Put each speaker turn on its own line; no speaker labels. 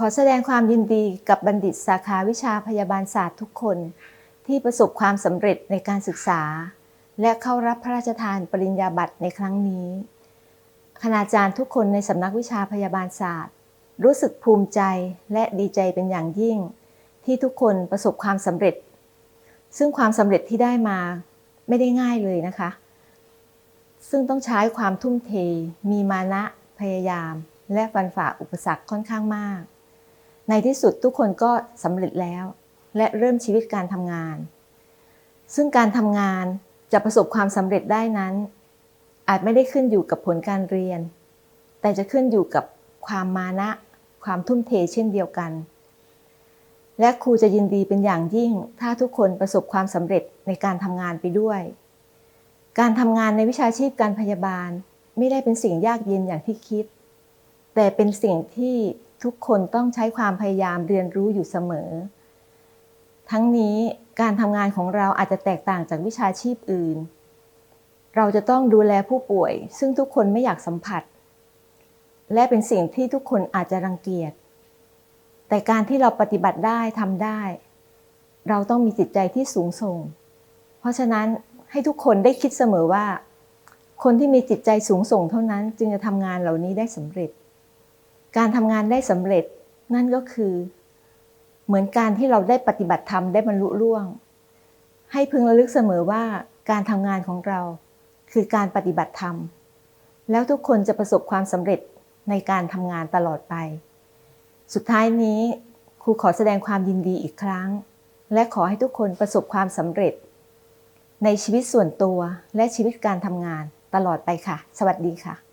ขอแสดงความยินดีกับบัณฑิตสาขาวิชาพยาบาลศาสตร์ทุกคน ที่ประสบความสำเร็จในการศึกษา และเข้ารับพระราชทานปริญญาบัตรในครั้งนี้คณาจารย์ทุกคนในสำนักวิชาพยาบาลศาสตร์ รู้สึกภูมิใจและดีใจเป็นอย่างยิ่ง ที่ทุกคนประสบความสำเร็จ ซึ่งความสำเร็จที่ได้มาไม่ได้ง่ายเลยนะคะ ซึ่งต้องใช้ความทุ่มเท มีมานะพยายาม และฟันฝ่าอุปสรรคค่อนข้างมาก ในที่สุดทุกคนก็สำเร็จแล้ว และเริ่มชีวิตการทำงาน ซึ่งการทำงานจะประสบความสำเร็จได้นั้น อาจไม่ได้ขึ้นอยู่กับผลการเรียน แต่จะขึ้นอยู่กับความมานะ ความทุ่มเทเช่นเดียวกัน และครูจะยินดีเป็นอย่างยิ่ง ถ้าทุกคนประสบความสำเร็จในการทำงานไปด้วย การทำงานในวิชาชีพการพยาบาลไม่ได้เป็นสิ่งยากเย็นอย่างที่คิด แต่เป็นสิ่งที่ ทุกคนต้องใช้ความพยายามเรียนรู้อยู่เสมอ ทั้งนี้การทำงานของเราอาจจะแตกต่างจากวิชาชีพอื่น เราจะต้องดูแลผู้ป่วย ซึ่งทุกคนไม่อยากสัมผัส และเป็นสิ่งที่ทุกคนอาจจะรังเกียจ แต่การที่เราปฏิบัติได้ทำได้ เราต้องมีจิตใจที่สูงส่ง เพราะฉะนั้นให้ทุกคนได้คิดเสมอว่า คนที่มีจิตใจสูงส่งเท่านั้นจึงจะทำงานเหล่านี้ได้สำเร็จ การทำงานได้สำเร็จนั่นก็คือ เหมือนการที่เราได้ปฏิบัติธรรมได้บรรลุล่วง ให้พึงระลึกเสมอว่าการทำงานของเรา คือการปฏิบัติธรรม แล้วทุกคนจะประสบความสำเร็จในการทำงานตลอดไป สุดท้ายนี้ครูขอแสดงความยินดีอีกครั้ง และขอให้ทุกคนประสบความสำเร็จ ในชีวิตส่วนตัวและชีวิตการทำงานตลอดไปค่ะ สวัสดีค่ะ